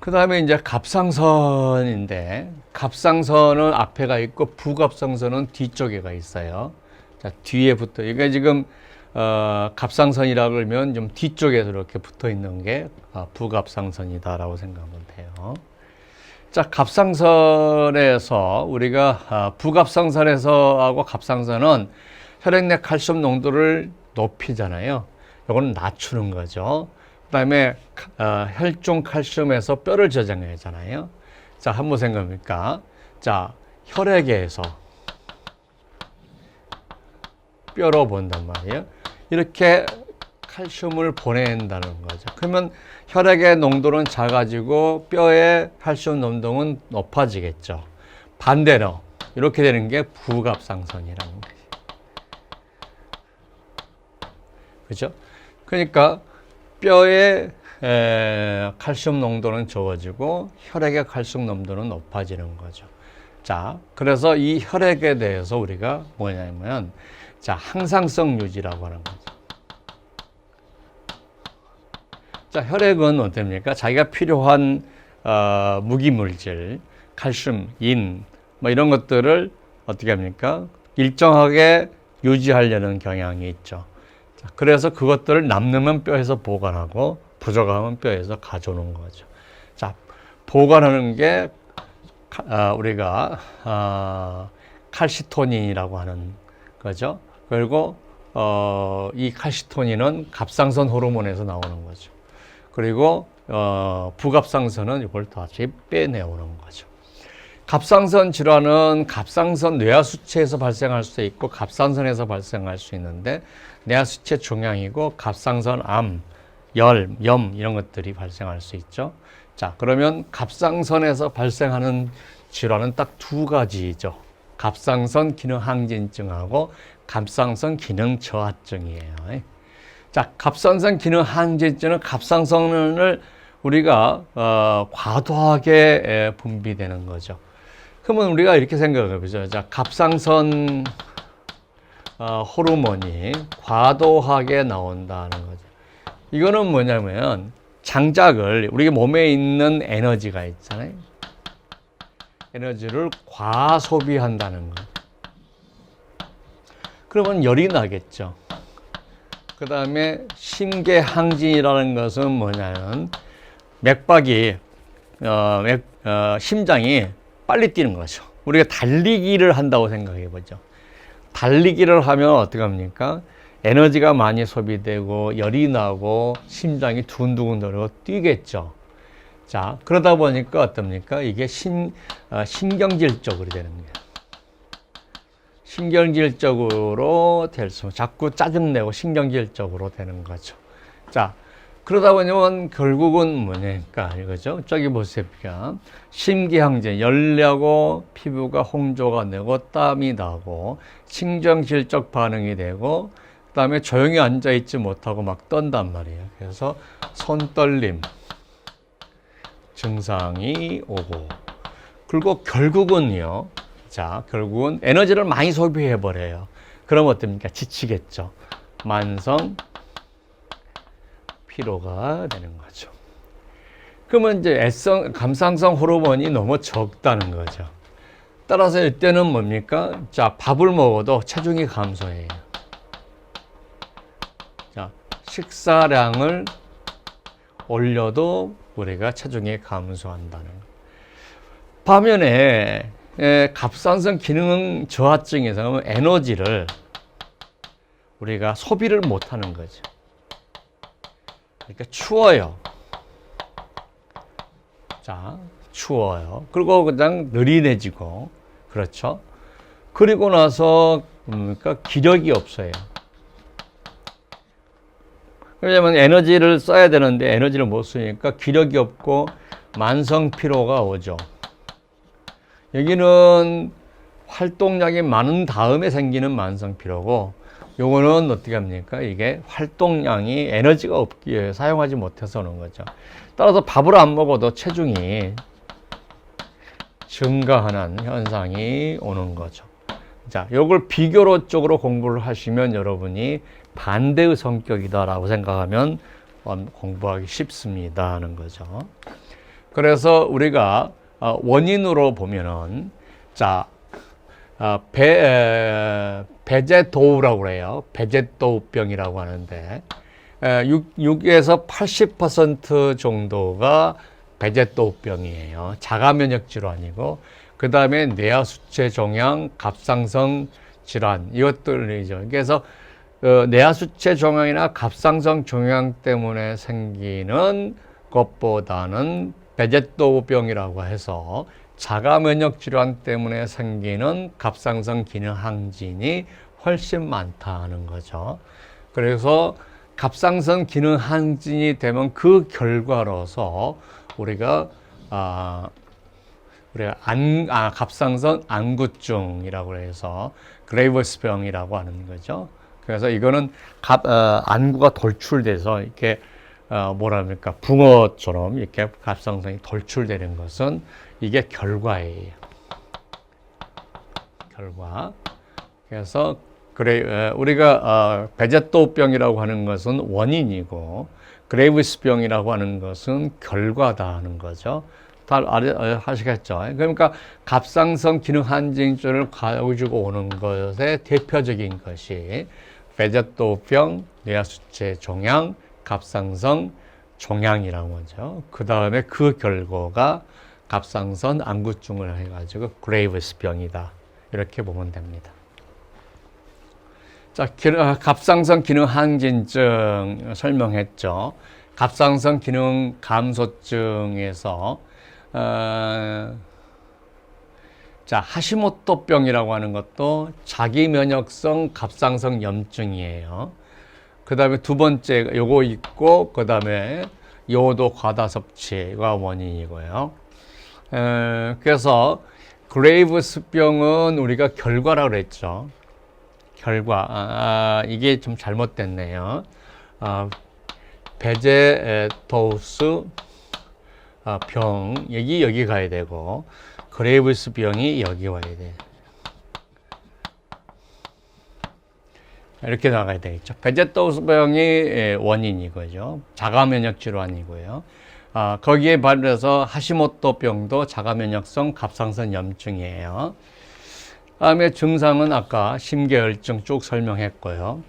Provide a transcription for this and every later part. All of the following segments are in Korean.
그 다음에 이제 갑상선인데, 갑상선은 앞에가 있고, 부갑상선은 뒤쪽에가 있어요. 자, 뒤에 붙어. 이게 지금, 어, 갑상선이라 그러면 좀 뒤쪽에 이렇게 붙어 있는 게 아, 부갑상선이다라고 생각하면 돼요. 자, 갑상선에서 우리가 아, 부갑상선에서 하고 갑상선은 혈액 내 칼슘 농도를 높이잖아요. 이거는 낮추는 거죠. 그다음에 어, 혈중 칼슘에서 뼈를 저장하잖아요. 자, 한번 생각해보니까 자, 혈액에서 뼈로 본단 말이에요. 이렇게 칼슘을 보낸다는 거죠. 그러면 혈액의 농도는 작아지고 뼈의 칼슘 농도는 높아지겠죠. 반대로 이렇게 되는 게 부갑상선이라는 거죠. 그죠? 그러니까 뼈의 에, 칼슘 농도는 적어지고 혈액의 칼슘 농도는 높아지는 거죠. 자, 그래서 이 혈액에 대해서 우리가 뭐냐면 자, 항상성 유지라고 하는 거죠. 자, 혈액은 어떻습니까? 자기가 필요한 어, 무기물질, 칼슘, 인, 뭐 이런 것들을 어떻게 합니까? 일정하게 유지하려는 경향이 있죠. 자, 그래서 그것들을 남으면 뼈에서 보관하고 부족하면 뼈에서 가져오는 거죠. 자, 보관하는 게 카- 아, 우리가 아, 칼시토닌이라고 하는 거죠. 그리고 어, 이 칼시토닌은 갑상선 호르몬에서 나오는 거죠. 그리고 어, 부갑상선은 이걸 다시 빼내오는 거죠. 갑상선 질환은 갑상선 뇌하수체에서 발생할 수 있고 갑상선에서 발생할 수 있는데 뇌하수체 종양이고 갑상선 암, 열, 염 이런 것들이 발생할 수 있죠. 자, 그러면 갑상선에서 발생하는 질환은 딱 두 가지죠. 갑상선 기능 항진증하고 갑상선 기능 저하증이에요. 자, 갑상선 기능 항진증은 갑상선을 우리가 어, 과도하게 에, 분비되는 거죠. 그러면 우리가 이렇게 생각해 보죠. 자, 갑상선 어, 호르몬이 과도하게 나온다는 거죠. 이거는 뭐냐면 장작을 우리 몸에 있는 에너지가 있잖아요. 에너지를 과소비한다는 거. 그러면 열이 나겠죠. 그 다음에 심계항진이라는 것은 뭐냐면 맥박이 어, 맥, 어, 심장이 빨리 뛰는 거죠. 우리가 달리기를 한다고 생각해 보죠. 달리기를 하면 어떻게 합니까? 에너지가 많이 소비되고 열이 나고 심장이 두근두근 거리고 뛰겠죠. 자, 그러다 보니까 어떻습니까? 이게 신, 어, 신경질적으로 되는 거예요. 신경질적으로 될 수, 자꾸 짜증내고 신경질적으로 되는 거죠. 자, 그러다 보면 결국은 뭐냐니까 이거죠. 저기 보세요. 심기항진, 열려고 피부가 홍조가 되고 땀이 나고 신경질적 반응이 되고 그다음에 조용히 앉아 있지 못하고 막 떤단 말이에요. 그래서 손떨림 증상이 오고 그리고 결국은요. 자, 결국은 에너지를 많이 소비해 버려요. 그럼 어떻습니까? 지치겠죠. 만성 피로가 되는 거죠. 그러면 이제 애성, 감상성 호르몬이 너무 적다는 거죠. 따라서 이때는 뭡니까? 자, 밥을 먹어도 체중이 감소해요. 자, 식사량을 올려도 우리가 체중이 감소한다는 거. 반면에 에, 갑상선 기능 저하증에서 에너지를 우리가 소비를 못하는 거죠. 그러니까 추워요. 자, 추워요. 그리고 그냥 느리해지고, 그렇죠? 그리고 나서, 뭡니까? 기력이 없어요. 왜냐면 에너지를 써야 되는데 에너지를 못 쓰니까 기력이 없고 만성 피로가 오죠. 여기는 활동량이 많은 다음에 생기는 만성 피로고 요거는 어떻게 합니까? 이게 활동량이 에너지가 없기에 사용하지 못해서 오는 거죠. 따라서 밥을 안 먹어도 체중이 증가하는 현상이 오는 거죠. 자, 요걸 비교로 쪽으로 공부를 하시면 여러분이 반대의 성격이다라고 생각하면 어, 공부하기 쉽습니다 하는 거죠. 그래서 우리가 어, 원인으로 보면은 자 어, 배, 에, 배제도우라고 그래요. 배제도우병이라고 하는데 에, 6, 6에서 80% 정도가 배제도우병이에요. 자가면역 질환이고 그 다음에 뇌하수체 종양, 갑상선 질환 이것들이죠. 그래서 어, 뇌하수체 종양이나 갑상선 종양 때문에 생기는 것보다는 배제도우병이라고 해서 자가 면역 질환 때문에 생기는 갑상선 기능 항진이 훨씬 많다는 거죠. 그래서 갑상선 기능 항진이 되면 그 결과로서 우리가 아 우리가 안, 아, 갑상선 안구증이라고 해서 그레이버스병이라고 하는 거죠. 그래서 이거는 갑, 어, 안구가 돌출돼서 이렇게 어, 뭐랍니까 붕어처럼 이렇게 갑상선이 돌출되는 것은 이게 결과예요. 결과. 그래서 그래 어, 우리가 어, 베제토병이라고 하는 것은 원인이고 그레이브스병이라고 하는 것은 결과다 하는 거죠. 다 아- 아시겠죠? 그러니까 갑상선 기능 한진증을 가지고 오는 것의 대표적인 것이 베제토병, 뇌하수체 종양, 갑상선 종양이라고 하죠. 그 다음에 그 결과가 갑상선 안구증을 해가지고 그레이브스 병이다. 이렇게 보면 됩니다. 자, 기- 아, 갑상선 기능 항진증 설명했죠. 갑상선 기능 감소증에서 어, 자 하시모토병이라고 하는 것도 자기 면역성 갑상선 염증이에요. 그 다음에 두 번째 요거 있고 그 다음에 요도 과다 섭취가 원인이고요. 에, 그래서 그레이브스병은 우리가 결과라고 그랬죠. 결과 아, 이게 좀 잘못됐네요. 아, 베제도우스 아, 병 여기 여기 가야 되고 그레이브스 병이 여기 와야 돼. 이렇게 나가야 되겠죠. 베제도우스 병이 예, 원인이고요. 자가 면역 질환이고요. 아, 거기에 반해서 하시모토 병도 자가 면역성 갑상선 염증이에요. 다음에 증상은 아까 심계혈증 쭉 설명했고요.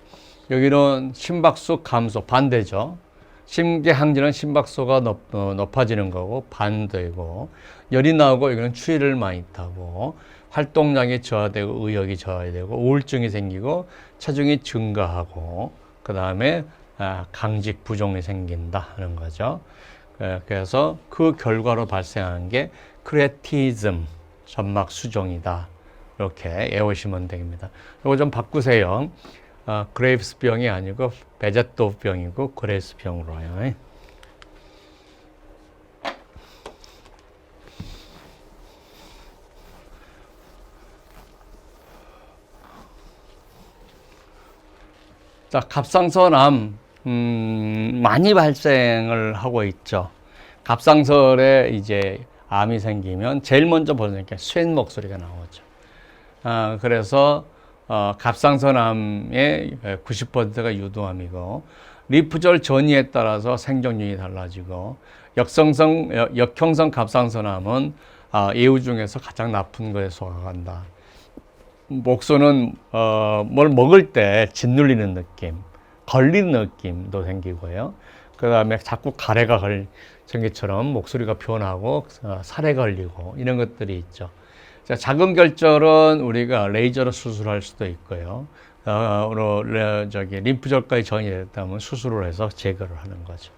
여기는 심박수 감소 반대죠. 심계항진은 심박수가 높, 어, 높아지는 거고 반대고 열이 나오고 여기는 추위를 많이 타고 활동량이 저하되고 의욕이 저하되고 우울증이 생기고 체중이 증가하고 그 다음에 아, 강직 부종이 생긴다 하는 거죠. 예, 그래서 그 결과로 발생한 게 크레티즘 점막 수종이다. 이렇게 외우시면 됩니다. 이거 좀 바꾸세요. 아, 그레이브스 병이 아니고 베제토 병이고 그레이스 병으로요. 자, 갑상선암 음, 많이 발생을 하고 있죠. 갑상선에 이제 암이 생기면 제일 먼저 게 쇠는 목소리가 나오죠. 아, 그래서 어, 갑상선암의 90%가 유도암이고 리프절 전이에 따라서 생존율이 달라지고 역성성 역- 역형성 갑상선암은 아, 예후 중에서 가장 나쁜 거에 속아간다. 목소는 어, 뭘 먹을 때 짓눌리는 느낌, 걸리는 느낌도 생기고요. 그 다음에 자꾸 가래가 걸 전기처럼 목소리가 변하고 어, 살에 걸리고 이런 것들이 있죠. 자, 작은 결절은 우리가 레이저로 수술할 수도 있고요. 어, 로, 레- 저기 림프절까지 전이 됐다면 수술을 해서 제거를 하는 거죠.